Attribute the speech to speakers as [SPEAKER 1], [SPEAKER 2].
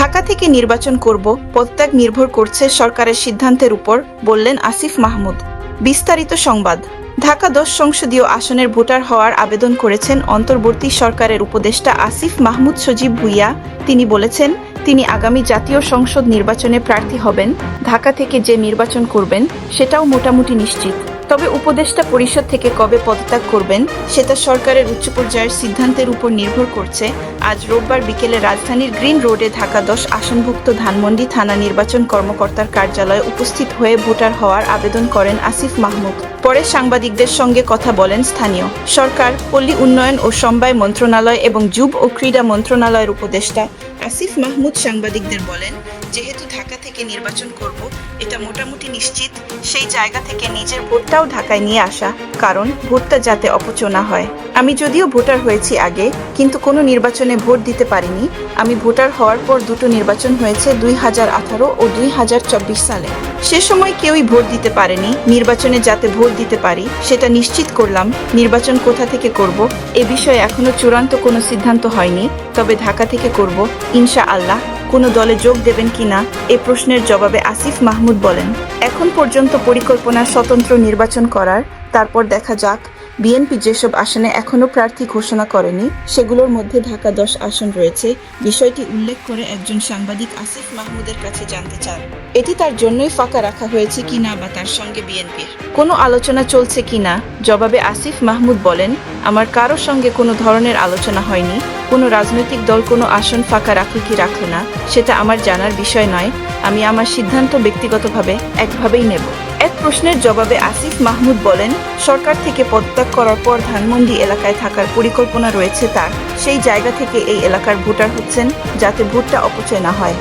[SPEAKER 1] ঢাকা থেকে নির্বাচন করব, পদত্যাগ নির্ভর করছে সরকারের সিদ্ধান্তের উপর, বললেন আসিফ মাহমুদ। বিস্তারিত সংবাদ। ঢাকা দশ সংসদীয় আসনের ভোটার হওয়ার আবেদন করেছেন অন্তর্বর্তী সরকারের উপদেষ্টা আসিফ মাহমুদ সজীব ভুইয়া। তিনি বলেছেন, তিনি আগামী জাতীয় সংসদ নির্বাচনে প্রার্থী হবেন, ঢাকা থেকে যে নির্বাচন করবেন, সেটাও মোটামুটি নিশ্চিত। তবে উপদেষ্টা পরিষদ থেকে কবে পদত্যাগ করবেন, সেটা সরকারের উচ্চ পর্যায়ের সিদ্ধান্তের উপর নির্ভর করছে আজ রোববার বিকেলে রাজধানীর গ্রিন রোডে ঢাকা দশ আসনভুক্ত ধানমন্ডি থানা নির্বাচন কর্মকর্তার কার্যালয়ে উপস্থিত হয়ে ভোটার হওয়ার আবেদন করেন আসিফ মাহমুদ। পরে সাংবাদিকদের সঙ্গে কথা বলেন স্থানীয়। সরকার, পল্লী উন্নয়ন ও সমবায় মন্ত্রণালয় এবং যুব ও ক্রীড়া মন্ত্রণালয়ের উপদেষ্টা আসিফ মাহমুদ সাংবাদিকদের বলেন, যেহেতু ঢাকা থেকে নির্বাচন করব, এটা মোটামুটি নিশ্চিত। সেই জায়গা থেকে নিজের ভোটটাও ঢাকায় নিয়ে আসা, কারণ ভোটটা যাতে অপচনা হয়। আমি যদিও ভোটার হয়েছি আগে, কিন্তু কোনো নির্বাচনে ভোট দিতে পারিনি। আমি ভোটার হওয়ার পর দুটো নির্বাচন হয়েছে দুই হাজার আঠারো ও দুই হাজার চব্বিশ সালে। সে সময় কেউই ভোট দিতে পারেনি। নির্বাচনে যাতে ভোট দিতে পারি, সেটা নিশ্চিত করলাম। নির্বাচন কোথা থেকে করব, এ বিষয়ে এখনও চূড়ান্ত কোনো সিদ্ধান্ত হয়নি। তবে ঢাকা থেকে করব ইনশা আল্লাহ কোনো দলে যোগ দেবেন কিনা এ প্রশ্নের জবাবে আসিফ মাহমুদ বলেন, এখন পর্যন্ত পরিকল্পনা স্বতন্ত্র নির্বাচন করার, তারপর দেখা যাক। বিএনপি যেসব আসনে এখনও প্রার্থী ঘোষণা করেনি, সেগুলোর মধ্যে ঢাকা দশ আসন রয়েছে। বিষয়টি উল্লেখ করে একজন সাংবাদিক আসিফ মাহমুদের কাছে জানতে চান। এটি তার জন্যই ফাঁকা রাখা হয়েছে কিনা বা তার সঙ্গে বিএনপির কোনো আলোচনা চলছে কিনা? জবাবে আসিফ মাহমুদ বলেন, আমার কারও সঙ্গে কোনো ধরনের আলোচনা হয়নি। কোনো রাজনৈতিক দল কোনো আসন ফাঁকা রাখে কি রাখে না, সেটা আমার জানার বিষয় নয়। আমি আমার সিদ্ধান্ত ব্যক্তিগতভাবে একভাবেই নেব। এক প্রশ্নের জবাবে আসিফ মাহমুদ বলেন, সরকার থেকে পদত্যাগ করার পর ধানমন্ডি এলাকায় থাকার পরিকল্পনা রয়েছে তার। সেই জায়গা থেকে এই এলাকার ভোটার হচ্ছেন যাতে ভোটটা অপচয় না হয়।